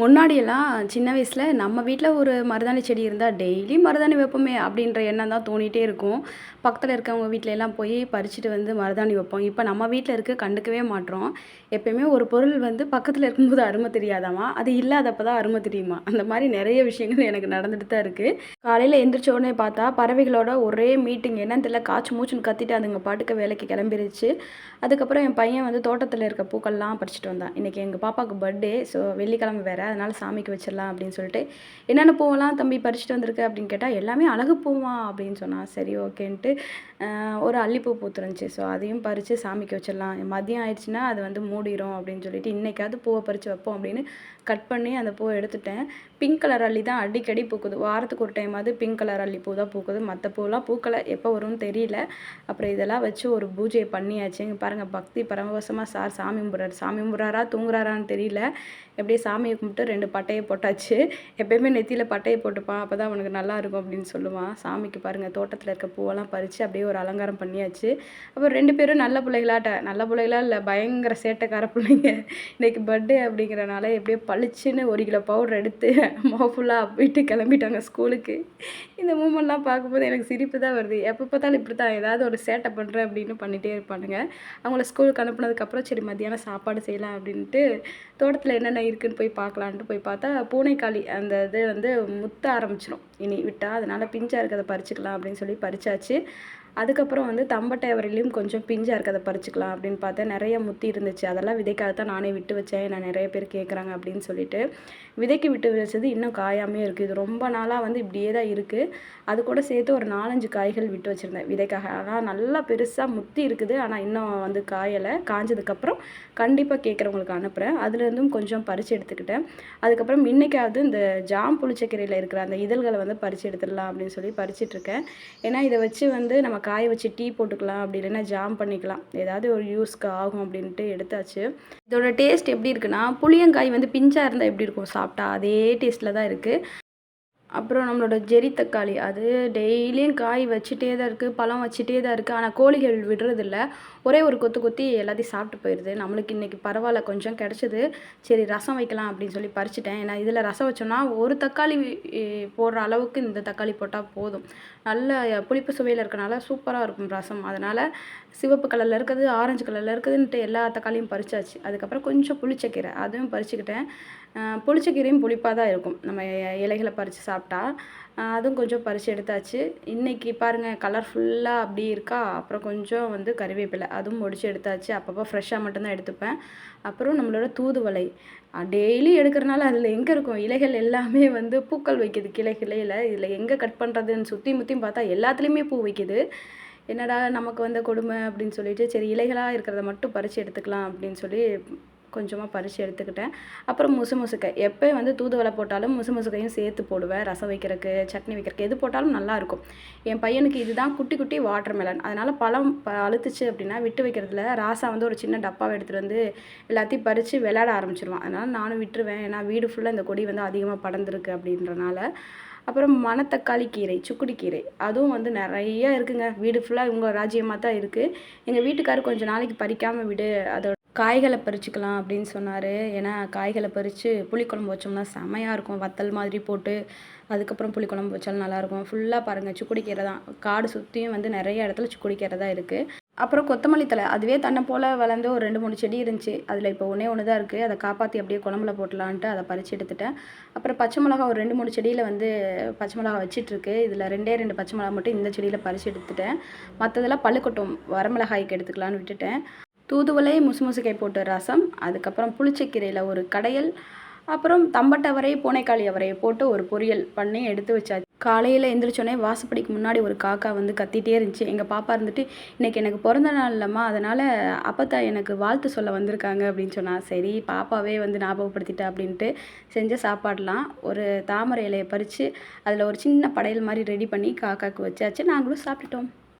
முன்னாடியெல்லாம் சின்ன வயசில் நம்ம வீட்டில் ஒரு மருதாணி செடி இருந்தால் டெய்லி மருதாணி வைப்போமே அப்படின்ற எண்ணம் தான் தோணிகிட்டே இருக்கும். பக்கத்தில் இருக்கவங்க வீட்டில எல்லாம் போய் பறிச்சுட்டு வந்து மருதாணி வைப்போம். இப்போ நம்ம வீட்டில் இருக்க கண்டுக்கவே மாட்றோம். எப்பயுமே ஒரு பொருள் வந்து பக்கத்தில் இருக்கும்போது அருமை தெரியாதாமா? அது இல்லாதப்போ தான் அருமை தெரியுமா? அந்த மாதிரி நிறைய விஷயங்கள் எனக்கு நடந்துட்டு தான் இருக்குது காலையில் எந்திரிச்ச உடனே பார்த்தா பறவைகளோட ஒரே மீட்டிங். என்னன்னு தெரியல காய்ச்சி மூச்சுன்னு கத்திட்டு அதுங்க பாட்டுக்கு வேலைக்கு கிளம்பிருச்சு. அதுக்கப்புறம் என் பையன் வந்து தோட்டத்தில் இருக்க பூக்கள்லாம் பறிச்சுட்டு வந்தான். இன்றைக்கி எங்கள் பாப்பாவுக்கு பர்த்டே ஸோ வெள்ளிக்கிழமை வேறு. அதனால சாமிக்கு வச்சிடலாம் அப்படின்னு சொல்லிட்டு என்னென்ன பூவெல்லாம் தம்பி பறிச்சுட்டு வந்திருக்கு? அப்படின்னு கேட்டால் எல்லாமே அழகு பூவா? அப்படின்னு சொன்னான் சரி ஓகேன்ட்டு ஒரு அல்லிப்பூ பூத்துருந்துச்சு ஸோ அதையும் பறித்து சாமிக்கு வச்சிடலாம். மதியம் ஆயிடுச்சுன்னா அது வந்து மூடிடும் அப்படின்னு சொல்லிட்டு இன்றைக்காவது பூவை பறித்து வைப்போம் அப்படின்னு கட் பண்ணி அந்த பூவை எடுத்துட்டேன். பிங்க் கலர் அள்ளி தான் அடிக்கடி பூக்குது. வாரத்துக்கு ஒரு டைமாவது பிங்க் கலர் அள்ளி பூ தான் பூக்குது. மற்ற பூவெல்லாம் பூக்களை எப்போ வரும்னு தெரியல. அப்புறம் இதெல்லாம் வச்சு ஒரு பூஜையை பண்ணியாச்சு. இங்கே பாருங்கள் பக்தி பரமவசமாக சார் சாமி கும்பிட்றாரு. சாமி கும்பிட்றாரா தூங்குறாரான்னு தெரியல. எப்படியே சாமியை கும்பிட்டு ரெண்டு பட்டையை போட்டாச்சு. எப்பயுமே நெத்தியில் பட்டையை போட்டுப்பான். அப்போ தான் அவனுக்கு நல்லா இருக்கும் அப்படின்னு சொல்லுவான். சாமிக்கு பாருங்கள் தோட்டத்தில் இருக்க பூவெல்லாம் பறித்து அப்படியே ஒரு அலங்காரம் பண்ணியாச்சு. அப்புறம் ரெண்டு பேரும் நல்ல பிள்ளைகளாட்ட. நல்ல பிள்ளைகளா இல்லை பயங்கர சேட்டைக்கார பிள்ளைங்க. இன்றைக்கி பர்த்டே அப்படிங்கிறனால எப்படியோ பளிச்சுன்னு ஒரு கிலோ பவுடர் எடுத்து மோஃபுல்லாக போயிட்டு கிளம்பிட்டாங்க ஸ்கூலுக்கு இந்த மூமெண்ட்லாம் பார்க்கும்போது எனக்கு சிரிப்பு தான் வருது. எப்போ பார்த்தாலும் இப்படி தான் ஏதாவது ஒரு சேட்டை பண்ணுறேன் அப்படின்னு பண்ணிகிட்டே இருப்பானுங்க. அவங்கள ஸ்கூலுக்கு அனுப்புனதுக்கப்புறம் சரி மத்தியானம் சாப்பாடு செய்யலாம் அப்படின்ட்டு தோட்டத்தில் என்னென்ன இருக்குன்னு போய் பார்க்கலான்ட்டு போய் பார்த்தா பூனைக்காளி அந்த இது வந்து முத்த ஆரம்பிச்சிடும் இனி விட்டால் அதனால் பிஞ்சாக இருக்கிறத பறிச்சுக்கலாம் அப்படின்னு சொல்லி பறிச்சாச்சு. அதுக்கப்புறம் வந்து தம்பட்டை வரையிலையும் கொஞ்சம் பிஞ்சாக இருக்கிறத பறிச்சுக்கலாம் அப்படின்னு பார்த்தேன் நிறைய முத்தி இருந்துச்சு. அதெல்லாம் விதைக்காகத்தான் நானே விட்டு வச்சேன். நான் நிறைய பேர் கேட்குறாங்க அப்படின்னு சொல்லிட்டு விதைக்கு விட்டு வச்சது இன்னும் காயாமே இருக்குது இது ரொம்ப நாளாக வந்து இப்படியே தான் இருக்குது அது கூட சேர்த்து ஒரு நாலஞ்சு காய்கள் விட்டு வச்சுருந்தேன் விதைக்காக. ஆனால் நல்லா பெருசாக முத்தி இருக்குது. ஆனால் இன்னும் வந்து காயலை காஞ்சதுக்கப்புறம் கண்டிப்பாக கேட்குறவங்களுக்கு அனுப்புகிறேன் அதுலேருந்தும் கொஞ்சம் பறித்து எடுத்துக்கிட்டேன். அதுக்கப்புறம் இன்றைக்காவது இந்த ஜாம் புளிச்சக்கீரையில் இருக்கிற அந்த இதழ்களை வந்து பறித்து எடுத்துடலாம் அப்படின்னு சொல்லி பறிச்சிட்ருக்கேன். ஏன்னா இதை வச்சு வந்து நம்ம காய வச்சு டீ போட்டுக்கலாம் அப்படி இல்லைன்னா ஜாம் பண்ணிக்கலாம். ஏதாவது ஒரு யூஸ்க்கு ஆகும் அப்படின்ட்டு எடுத்தாச்சு. இதோட டேஸ்ட் எப்படி இருக்குன்னா புளியங்காய் வந்து பிஞ்சாக இருந்தால் எப்படி இருக்கும்? சாப்பிட்டா அதே டேஸ்ட்டில் தான் இருக்குது அப்புறம் நம்மளோட ஜெரி தக்காளி அது டெய்லியும் காய் வச்சுட்டே தான் இருக்குது பழம் வச்சுட்டே தான் இருக்குது ஆனால் கோழிகள் விடுறதில்ல. ஒரே ஒரு கொத்து கொத்தி எல்லாத்தையும் சாப்பிட்டு போயிடுது நம்மளுக்கு இன்றைக்கி பரவாயில்ல கொஞ்சம் கிடச்சிது. சரி ரசம் வைக்கலாம் அப்படின்னு சொல்லி பறிச்சிட்டேன். ஏன்னா இதில் ரசம் வச்சோம்னா ஒரு தக்காளி போடுற அளவுக்கு இந்த தக்காளி போட்டால் போதும். நல்ல புளிப்பு சுவையில் இருக்கனால சூப்பராக இருக்கும் ரசம். அதனால் சிவப்பு கலரில் இருக்குது ஆரஞ்சு கலரில் இருக்குதுன்ட்டு எல்லா தக்காளியும் பறிச்சாச்சு. அதுக்கப்புறம் கொஞ்சம் புளிச்சக்கீரை அதுவும் பறிச்சுக்கிட்டேன். புளிச்ச கீரையும் புளிப்பாக தான் இருக்கும். நம்ம இலைகளை பறித்து சாப்பிட்டா. அதுவும் கொஞ்சம் பறித்து எடுத்தாச்சு. இன்றைக்கி பாருங்கள் கலர்ஃபுல்லாக அப்படி இருக்கா? அப்புறம் கொஞ்சம் வந்து கறிவேப்பிலை அதுவும் முடிச்சு எடுத்தாச்சு. அப்பப்போ ஃப்ரெஷ்ஷாக மட்டும்தான் எடுத்துப்பேன். அப்புறம் நம்மளோட தூதுவளை. டெய்லி எடுக்கிறனால அதில் எங்கே இருக்கும்? இலைகள் எல்லாமே வந்து பூக்கள் வைக்குது கிளை கிளையில். இதில் எங்கே கட் பண்ணுறதுன்னு சுற்றி முற்றியும் பார்த்தா எல்லாத்துலேயுமே பூ வைக்கிது. என்னடா நமக்கு வந்த கொடுமை அப்படின்னு சொல்லிட்டு சரி இலைகளாக இருக்கிறத மட்டும் பறித்து எடுத்துக்கலாம் அப்படின்னு சொல்லி கொஞ்சமாக பறித்து எடுத்துக்கிட்டேன். அப்புறம் முசு முசுக்கை எப்போ வந்து தூதுவளை போட்டாலும் முசு முசுக்கையும் சேர்த்து போடுவேன். ரசம் வைக்கிறதுக்கு சட்னி வைக்கிறதுக்கு எது போட்டாலும் நல்லாயிருக்கும் என் பையனுக்கு இதுதான் குட்டி குட்டி வாட்டர் மெலன் அதனால் பழம் ப அழுத்துச்சு அப்படின்னா விட்டு வைக்கிறதுல ராசா வந்து ஒரு சின்ன டப்பாவை எடுத்துகிட்டு வந்து எல்லாத்தையும் பறித்து விளையாட ஆரம்பிச்சிருவான். அதனால் நானும் விட்டுருவேன். ஏன்னா வீடு ஃபுல்லாக இந்த கொடி வந்து அதிகமாக படர்ந்துருக்கு அப்படின்றனால. அப்புறம் மணத்தக்காளி கீரை சுக்குடி கீரை. அதுவும் வந்து நிறைய இருக்குங்க. வீடு ஃபுல்லாக இவங்க ராஜ்யமாக தான் இருக்குது எங்கள் வீட்டுக்காரர் கொஞ்சம் நாளைக்கு பறிக்காமல் விடு. அதோட காய்களை பறிச்சுக்கலாம் அப்படின்னு சொன்னார். ஏன்னா காய்களை பறித்து புளிக்குழம்பு வச்சோம்னா செமையாக இருக்கும். வத்தல் மாதிரி போட்டு அதுக்கப்புறம் புளிக்குழம்பு வச்சாலும் நல்லாயிருக்கும். ஃபுல்லாக பாருங்கள் சுக்குடி தான் காடு சுற்றியும் வந்து நிறைய இடத்துல சுக்குடி தான் இருக்குது அப்புறம் கொத்தமல்லி தழை. அதுவே தன்னை போல் வளர்ந்து ஒரு ரெண்டு மூணு செடி இருந்துச்சு. அதில் இப்போ ஒன்றே ஒன்று தான் இருக்குது அதை காப்பாற்றி அப்படியே குழம்புல போட்டலான்ட்டு அதை பறித்து எடுத்துட்டேன். அப்புறம் பச்சை மிளகா ஒரு ரெண்டு மூணு செடியில் வந்து பச்சை மிளகா வச்சிட்ருக்கு இதில் ரெண்டே ரெண்டு பச்சை மிளகா மட்டும் இந்த செடியில் பறித்து எடுத்துட்டேன். மற்றதெல்லாம் பழுக்கட்டும். வரமிளகாய்க்கு எடுத்துக்கலான்னு விட்டுட்டேன். தூதுவளை முசுமுசுக்கை போட்டு ரசம் அதுக்கப்புறம் புளிச்சக்கீரையில் ஒரு கடையல் அப்புறம் தம்பட்டை அவரை பூனைக்காளி அவரையை போட்டு ஒரு பொரியல் பண்ணி எடுத்து வச்சாச்சு. காலையில் எந்திரிச்சோடனே வாசப்படிக்கு முன்னாடி ஒரு காக்கா வந்து கத்திட்டே இருந்துச்சு. எங்கள் பாப்பா இருந்துட்டு இன்னைக்கு எனக்கு பிறந்த நாள் இல்லைம்மா அதனால் அப்பத்தா எனக்கு வாழ்த்து சொல்ல வந்திருக்காங்க அப்படின்னு சொன்னால் சரி பாப்பாவே வந்து ஞாபகப்படுத்திட்டா அப்படின்ட்டு செஞ்ச சாப்பாடெலாம் ஒரு தாமரை இலையை பறித்து அதில் ஒரு சின்ன படையல் மாதிரி ரெடி பண்ணி காக்காவுக்கு வச்சாச்சு. நாங்களும் சாப்பிட்டுட்டோம்.